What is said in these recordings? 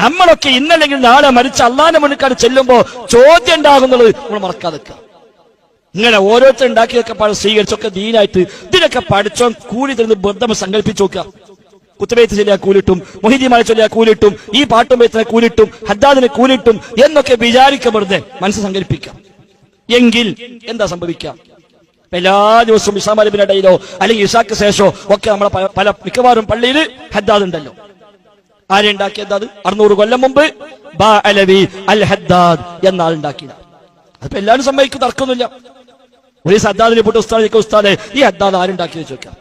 നമ്മളൊക്കെ ഇന്നല്ലെങ്കിൽ നാളെ മരിച്ച അള്ളാന്റെ മുന്നിക്കാട് ചെല്ലുമ്പോ ചോദ്യം ഉണ്ടാകുന്നുള്ളത് നമ്മൾ മറക്കാതെ. ഇങ്ങനെ ഓരോരുത്തർ ഉണ്ടാക്കിയതൊക്കെ പാട് സ്വീകരിച്ചൊക്കെ ദീനായിട്ട് ഇതിനൊക്കെ പഠിച്ചോ കൂലി തരുന്ന ബന്ധം സങ്കല്പിച്ചു നോക്കുക. കുത്തുബേത്ത് ചൊല്ലിയാ കൂലിട്ടും മൊഹിദിമാരെ ചൊല്ലിയാ കൂലിട്ടും ഈ പാട്ടും ബേത്തിനെ കൂലിട്ടും ഹദ്ദാദിനെ കൂലിട്ടും എന്നൊക്കെ വിചാരിക്കപ്പെടുന്നത് മനസ്സ് സങ്കല്പിക്കാം എങ്കിൽ എന്താ സംഭവിക്കാം എല്ലാ ദിവസവും ഇസാമലിബിന്റെ ഇടയിലോ അല്ലെങ്കിൽ ഇസാക്ക് ശേഷോ ഒക്കെ നമ്മളെ പല മിക്കവാറും പള്ളിയിൽ ഹദ്ദാദ് ഉണ്ടല്ലോ. ആരുണ്ടാക്കിയത് അത്? അറുന്നൂറ് കൊല്ലം മുമ്പ്? ബാ അലവി അൽ ഹദ്ദാദ് എന്ന ആളുണ്ടാക്കിയത് അതിപ്പോ എല്ലാവരും സമ്മതിക്കും തർക്കമൊന്നുമില്ല. ഒരു സദ്ദാദിനെ പോയിട്ട് ഉസ്താദിക്ക് ഉസ്താദെ ഈ ഹദ്ദാദ് ആരുണ്ടാക്കിയത് ചോദിക്കാം.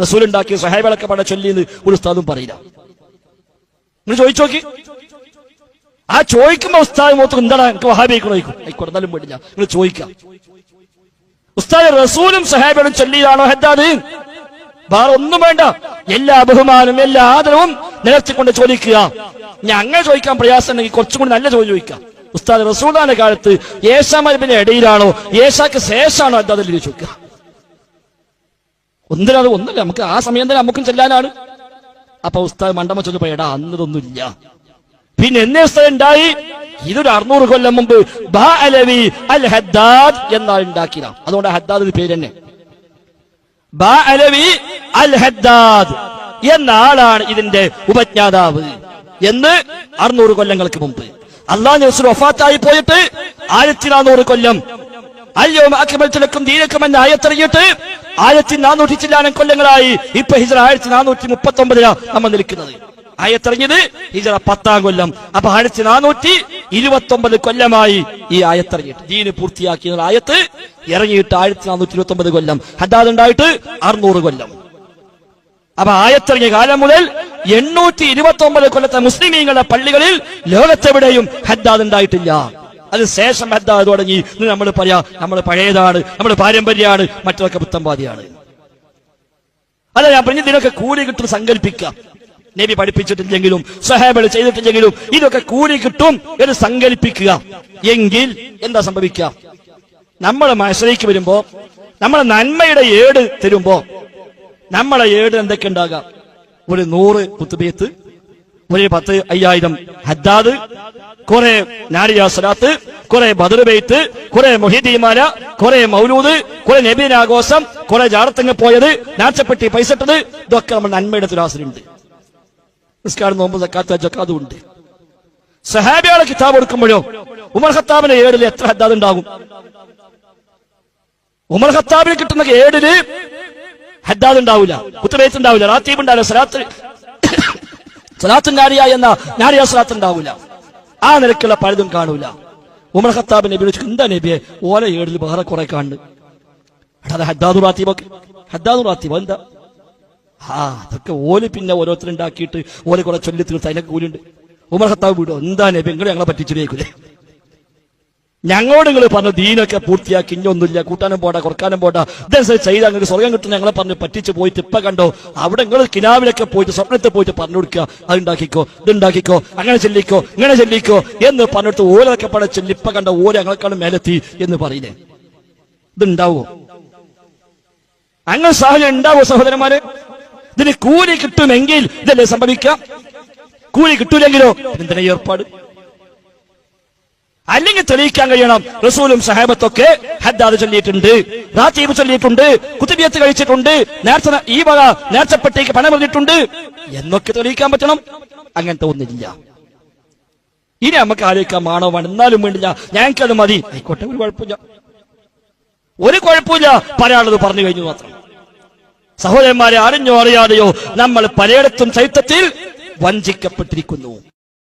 റസൂൽ ഉണ്ടാക്കിയ സഹാബികളൊക്കെ പട ചൊല്ലിന്ന് ഒരു ഉസ്താദും പറയില്ല. നിങ്ങൾ ചോദിച്ചു നോക്കി. ആ ചോദിക്കുമ്പോ ഉസ്താദ് മൊത്തം എന്താണ്? എനിക്ക് വഹാബിക്കണോ ചോദിക്കും. ആയിക്കോട്ടെ എന്നാലും വേണ്ടില്ല നിങ്ങൾ ചോദിക്കാം. ഉസ്താദ് റസൂലും സഹാബികളും ചൊല്ലിയതാണോ ഹദ്ദാദ്? വേറെ ഒന്നും വേണ്ട. എല്ലാ ബഹുമാനവും എല്ലാ ആദരവും നിലർത്തിക്കൊണ്ട് ചോദിക്കുക. ഞാൻ അങ്ങനെ ചോദിക്കാൻ പ്രയാസം ഉണ്ടെങ്കിൽ കുറച്ചും കൂടി നല്ല ചോദ്യം ചോദിക്കാം ഉസ്താദ് റസൂദാന്റെ കാലത്ത് യേശാമരിപ്പിന്റെ ഇടയിലാണോ യേശാക്ക് ശേഷമാണോ എന്താ അതിൽ ചോദിക്കുക. ഒന്നിനത് ഒന്നല്ല. നമുക്ക് ആ സമയം തന്നെ നമുക്കും ചെല്ലാനാണ്. അപ്പൊ ഉസ്താദ് മണ്ടമ്മ ചോദിച്ചപ്പോ എടാ അന്നതൊന്നുമില്ല. പിന്നെ എന്നേ ഉസ്താദ് ഉണ്ടായി? ഇതൊരു അറുന്നൂറ് കൊല്ലം മുമ്പ് ബാ അലവി അൽ ഹദ്ദാദ് എന്നാൾ ഉണ്ടാക്കിയതാ. അതുകൊണ്ട് ഹദ്ദാദ് പേര് തന്നെ. ബാ അലവി അൽ ഹദ്ദാദ്. എന്ന ആളാണ് ഇതിന്റെ ഉപജ്ഞാതാവ്. എന്ന് അറുന്നൂറ് കൊല്ലങ്ങൾക്ക് മുമ്പ്. അള്ളാഹ് നസുർ വഫാത്തായി പോയിട്ട് ആയിരത്തി നാനൂറ് കൊല്ലം അയ്യോ അക്രമത്തിലക്കും ദീനക്കുമെന്ന് ആയത്തിറങ്ങിയിട്ട് ആയിരത്തി നാനൂറ്റി ചില്ലാനം കൊല്ലങ്ങളായി ഇപ്പൊ ഹിജറ ആയിരത്തി നാനൂറ്റി മുപ്പത്തി ഒമ്പതിലാണ് നമ്മൾ നിൽക്കുന്നത്. ആയത്തിറങ്ങിയത് ഹിജറ പത്താം കൊല്ലം. അപ്പൊ ആയിരത്തി നാനൂറ്റി ഇരുപത്തി ഒമ്പത് കൊല്ലമായി ഈ ആയത്തിറങ്ങിയിട്ട് ദീന് പൂർത്തിയാക്കിയ ആയത്ത് ഇറങ്ങിയിട്ട് ആയിരത്തി നാനൂറ്റി ഇരുപത്തി ഒമ്പത് കൊല്ലം. ഹദാദ് ഉണ്ടായിട്ട് അറുന്നൂറ് കൊല്ലം. അപ്പൊ ആയത്തിറങ്ങിയ കാലം മുതൽ എണ്ണൂറ്റി ഇരുപത്തി ഒമ്പത് കൊല്ലത്തെ മുസ്ലിമീങ്ങളുടെ പള്ളികളിൽ ലോകത്തെവിടെയും ഹദ്ദാദ് ഉണ്ടായിട്ടില്ല. അത് ശേഷം ഹദ്ദാദ് തുടങ്ങി. നമ്മൾ പറയാ നമ്മൾ പഴയതാണ് നമ്മൾ പാരമ്പര്യമാണ് മറ്റൊക്കെ പുത്തമ്പാതിയാണ് അല്ല ഞാൻ പറഞ്ഞു ഇതിനൊക്കെ കൂലി കിട്ടും സങ്കല്പിക്കാം നബി പഠിപ്പിച്ചിട്ടില്ലെങ്കിലും സഹാബികൾ ചെയ്തിട്ടില്ലെങ്കിലും ഇതൊക്കെ കൂലി കിട്ടും എന്ന് സങ്കല്പിക്കുക. എങ്കിൽ എന്താ സംഭവിക്കുക? നമ്മൾ മനസ്സിലേക്ക് വരുമ്പോ നമ്മളെ നന്മയുടെ ഏട് തരുമ്പോ നമ്മളെ ഏട് എന്തൊക്കെ ഉണ്ടാകാം? ഒരു നൂറ് കുത്തുബീത്ത് ഒരു പത്ത് അയ്യായിരം ഹദ്ദാദ് കുറെ നാരിയ സ്വലാത്ത് കുറെ ബദർബെയ്ത്ത് കുറെ മൊഹിദീമാല കുറെ മൗലൂദ് കുറെ നബീനാഘോഷം കുറെ ജാറത്തങ്ങ് പോയത് നാച്ചപ്പെട്ടി പൈസ ഇട്ടത് ഇതൊക്കെ നമ്മൾ നന്മയുടെ തുലാസിലുണ്ട്. നിസ്കാരം നോമ്പ് സക്കാത്ത ജക്കാതും ഉണ്ട്. സഹാബിയാളെ കിതാബ് എടുക്കുമ്പോഴോ ഉമർ ഖത്താബിന്റെ ഏടിൽ എത്ര ഹദ്ദാദ് ഉണ്ടാകും? ഉമർ ഖത്താബിന് കിട്ടുന്ന ഏടിൽ ഹദ്ദാദ് ഉണ്ടാവില്ല കുത്തുബേത്ത് ഉണ്ടാവില്ല റാത്തീബ് ഉണ്ടാവില്ല സലാത്ത് സലാത്ത് നാരിയ എന്ന നാരിയ സലാത്ത് ഉണ്ടാവില്ല ആ നിലക്കുള്ള പലതും കാണൂല. ഉമർ ഖത്താബ് നബി വിളിച്ചു എന്താ നബിയെ? ഓല ഏടിൽ വേറെ കുറെ കാണുന്നു എടാ ഹദ്ദാദു റാത്തീബൊക്കെ ഹദ്ദാദു റാത്തീബ് എന്താ ആ അതൊക്കെ ഓൽ പിന്നെ ഓരോരുത്തരുണ്ടാക്കിയിട്ട് ഓൽ കുറെ ചൊല്ലി തീർത്ത് അതിനൊക്കെ കൂലുണ്ട് ഉമർ ഖത്താബ് വിടോ എന്താ നബി? നിങ്ങൾ ഞങ്ങളെ പറ്റിച്ചിട്ടേക്കൂലേ ഞങ്ങളോട് നിങ്ങൾ പറഞ്ഞു ദീനൊക്കെ പൂർത്തിയാക്കി ഇഞ്ഞൊന്നുമില്ല കൂട്ടാനും പോടാ കുറക്കാനും പോടാ. ഇതനുസരിച്ച് ചെയ്ത് അങ്ങനെ സ്വർഗം കിട്ടുന്ന ഞങ്ങളെ പറഞ്ഞ് പറ്റിച്ച് പോയിട്ട് ഇപ്പൊ കണ്ടോ? അവിടെ നിങ്ങൾ കിനാവിലൊക്കെ പോയിട്ട് സ്വപ്നത്തിൽ പോയിട്ട് പറഞ്ഞു കൊടുക്കുക. അത് ഉണ്ടാക്കിക്കോ ഇതുണ്ടാക്കിക്കോ അങ്ങനെ ചെല്ലിക്കോ ഇങ്ങനെ ചെല്ലിക്കോ എന്ന് പറഞ്ഞിട്ട് ഓരോക്കെ പട ചെല്ലിപ്പ കണ്ട ഓരോ ഞങ്ങളെക്കാളും മേലെത്തി എന്ന് പറയുന്നേ. ഇതുണ്ടാവോ? അങ്ങനെ സാഹചര്യം ഉണ്ടാവോ സഹോദരന്മാരെ? ഇതിന് കൂലി കിട്ടുമെങ്കിൽ ഇതല്ലേ സംഭവിക്കാം കൂലി കിട്ടൂലെങ്കിലോ? എന്തിനാ ഏർപ്പാട് അല്ലെങ്കിൽ തെളിയിക്കാൻ കഴിയണം. റസൂലും സഹാബത്തൊക്കെ ഹദ്ദാദ് ചൊല്ലിയിട്ടുണ്ട്. റാത്തീബ് ചൊല്ലിയിട്ടുണ്ട്. കുത്തുബിയത്ത് കഴിച്ചിട്ടുണ്ട്. നേർച്ച ഈ വക നേർച്ചപ്പെട്ടേക്ക് പണം പറഞ്ഞിട്ടുണ്ട് എന്നൊക്കെ തെളിയിക്കാൻ പറ്റണം. അങ്ങനത്തെ ഒന്നില്ല ഇനി നമുക്ക് ആലോചിക്കാൻ മാണോ വേണം എന്നാലും വേണ്ടില്ല. ഞങ്ങൾക്കത് മതി. ആയിക്കോട്ടെ ഒരു കുഴപ്പമില്ല. ഒരു കുഴപ്പമില്ല. പറയാനുള്ളത് പറഞ്ഞു കഴിഞ്ഞു മാത്രം. സഹോദരന്മാരെ അറിഞ്ഞോ അറിയാതെയോ നമ്മൾ പലയിടത്തും ചൈത്രത്തിൽ വഞ്ചിക്കപ്പെട്ടിരിക്കുന്നു.